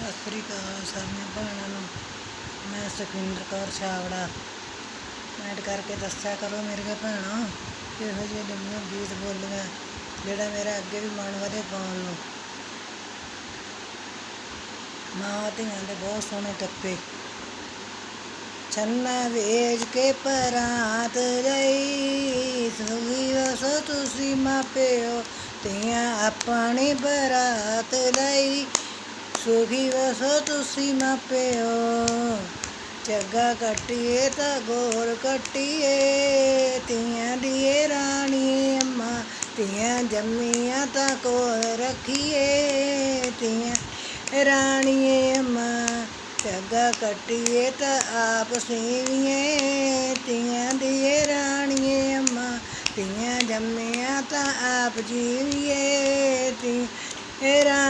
ਸਤਿ ਸ੍ਰੀ ਅਕਾਲ ਸਾਰੀਆਂ ਭੈਣਾਂ ਨੂੰ। ਮੈਂ ਸੁਖਵਿੰਦਰ ਕੌਰ ਛਾਵੜਾ ਕਮੈਂਟ ਕਰਕੇ ਦੱਸਿਆ, ਕਰੋ ਮੇਰੀਆਂ ਭੈਣਾਂ, ਕਿਹੋ ਜਿਹੇ ਡੰਗੀਆਂ ਗੀਤ ਬੋਲੀਆਂ, ਜਿਹੜਾ ਮੇਰਾ ਅੱਗੇ ਵੀ ਮਨ ਵਧੇ ਪਾਉਣ ਨੂੰ। ਮਾਂ ਧੀਆਂ ਦੇ ਬਹੁਤ ਸੋਹਣੇ ਟੱਪੇ। ਛੰਨਾ ਵੇਚ ਕੇ ਪਰਾਤ ਲਈ ਸੁਗੀ ਵਸੋ ਤੁਸੀਂ ਮਾਪਿਓ ਧੀਆਂ ਆਪਣੀ ਬਰਾਤ ਲਈ। ਸੁਖੀ ਵਸੋ ਤੁਸੀਂ ਮਾਪਿਓ ਜੱਗਾ ਕੱਟੀਏ ਤਾਂ ਗੋਰ ਕੱਟੀਏ। ਤੀਆਂ ਦੀ ਰਾਣੀ ਅੰਮਾ ਤੀਆਂ ਜੰਮੀਆਂ ਤਾਂ ਕੋਲ ਰੱਖੀਏ। ਤੀਆਂ ਰਾਣੀਏ ਅੰਮਾ, ਜੱਗਾ ਕੱਟੀਏ ਤਾਂ ਆਪ ਸੇਵੀਏ। ਤੀਆਂ ਦੀ ਰਾਣੀਏ ਅੰਮਾ ਤੀਆਂ ਜੰਮੀਆਂ ਤਾਂ ਆਪ ਜੀਵੀਏ। ਧੀ ਰਾਣੀਏ